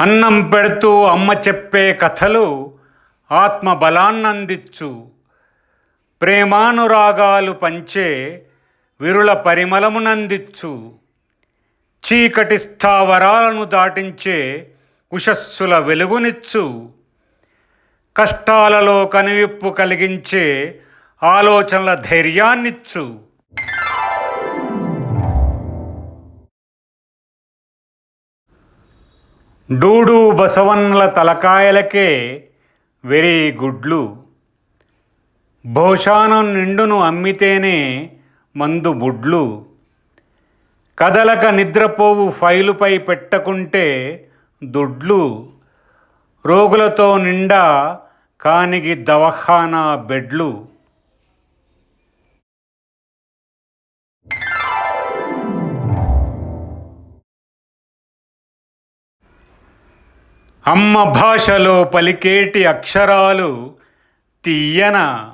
అన్నం పెడుతూ అమ్మ చెప్పే కథలు ఆత్మ బలాన్నందిచ్చు ప్రేమానురాగాలు పంచే విరుల పరిమళమునందిచ్చు. చీకటి స్థావరాలను దాటించే ఉషస్సుల వెలుగునిచ్చు. కష్టాలలో కనువిప్పు కలిగించే ఆలోచనల ధైర్యాన్నిచ్చు. డూడు బసవన్నల తలకాయలకే వెరీ గుడ్లు. భోషానం నిండును అమ్మితేనే మందు బుడ్లు కదలక నిద్రపోవు ఫైలుపై పెట్టకుంటే దుడ్లు. రోగులతో నిండా కానిగి దవఖానా బెడ్లు. అమ్మ భాషలో పలికేటి అక్షరాలు తీయన.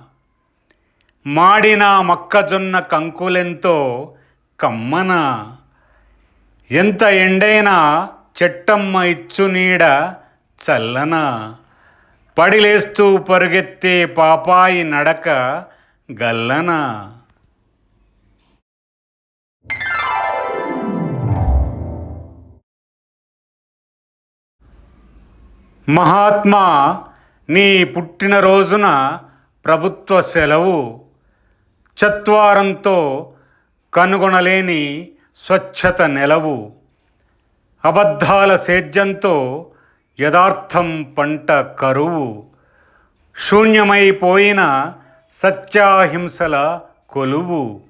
మాడిన మొక్కజొన్న కంకులెంతో కమ్మన. ఎంత ఎండైనా చెట్టమ్మ ఇచ్చు నీడ చల్లన. పడిలేస్తూ పరుగెత్తే పాపాయి నడక గల్లన. మహాత్మా నీ పుట్టినరోజున ప్రభుత్వ సెలవు. చత్వారంతో కనుగొనలేని స్వచ్ఛత నెలవు. అబద్ధాల సేద్యంతో యథార్థం పంట కరువు. శూన్యమైపోయిన సత్యాహింసల కొలువు.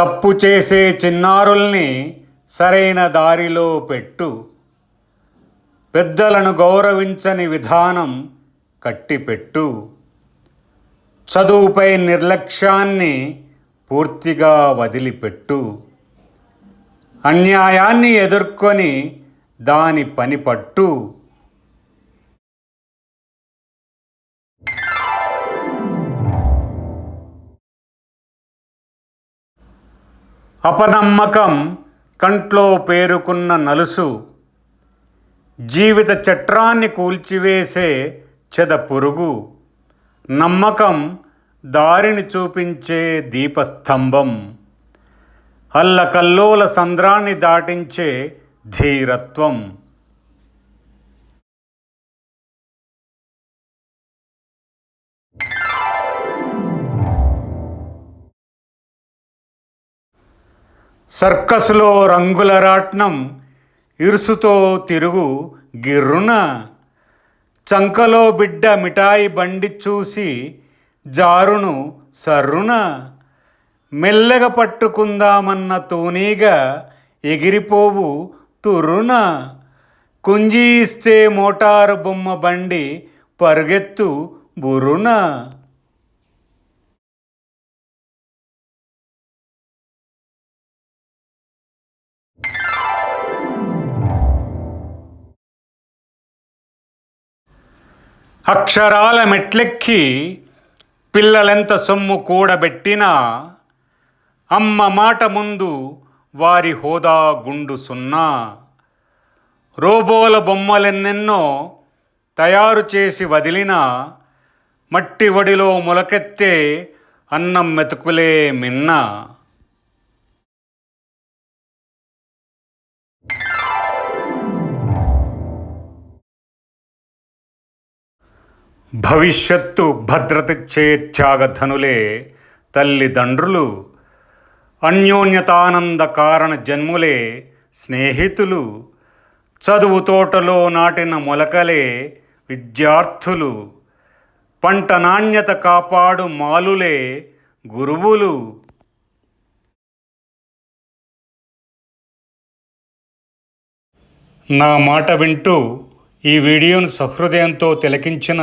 తప్పు చేసే చిన్నారుల్ని సరైన దారిలో పెట్టు. పెద్దలను గౌరవించని విధానం కట్టిపెట్టు. చదువుపై నిర్లక్ష్యాన్ని పూర్తిగా వదిలిపెట్టు. అన్యాయాన్ని ఎదుర్కొని దాని పని పట్టు అపనమ్మకం కంట్లో పేరుకున్న నలుసు జీవిత చట్రాన్ని కూల్చివేసే చెద పురుగు నమ్మకం దారిని చూపించే దీపస్తంభం అల్లకల్లోల సంద్రాన్ని దాటించే ధీరత్వం. సర్కస్లో రంగుల రాట్నం ఇరుసుతో తిరుగు గిర్రున. చంకలో బిడ్డ మిఠాయి బండి చూసి జారును సర్రున. మెల్లగా పట్టుకుందామన్న తూనీగా ఎగిరిపోవు తుర్రున. కుంజీ ఇస్తే మోటారు బొమ్మ బండి పరుగెత్తు బురున అక్షరాల మెట్లెక్కి పిల్లలెంత సొమ్ము కూడబెట్టినా అమ్మ మాట ముందు వారి హోదా గుండు సున్నా. రోబోల బొమ్మలెన్నెన్నో తయారు చేసి వదిలిన మట్టి వడిలో మొలకెత్తే అన్నం మెతుకులే మిన్న. భవిష్యత్తు భద్రతిచ్చే త్యాగధనులే తల్లిదండ్రులు అన్యోన్యతానంద కారణ జన్ములే స్నేహితులు చదువు తోటలో నాటిన మొలకలే విద్యార్థులు పంట నాణ్యత కాపాడు మాలులే గురువులు. నా మాట వింటూ ఈ వీడియోను సహృదయంతో తిలకించిన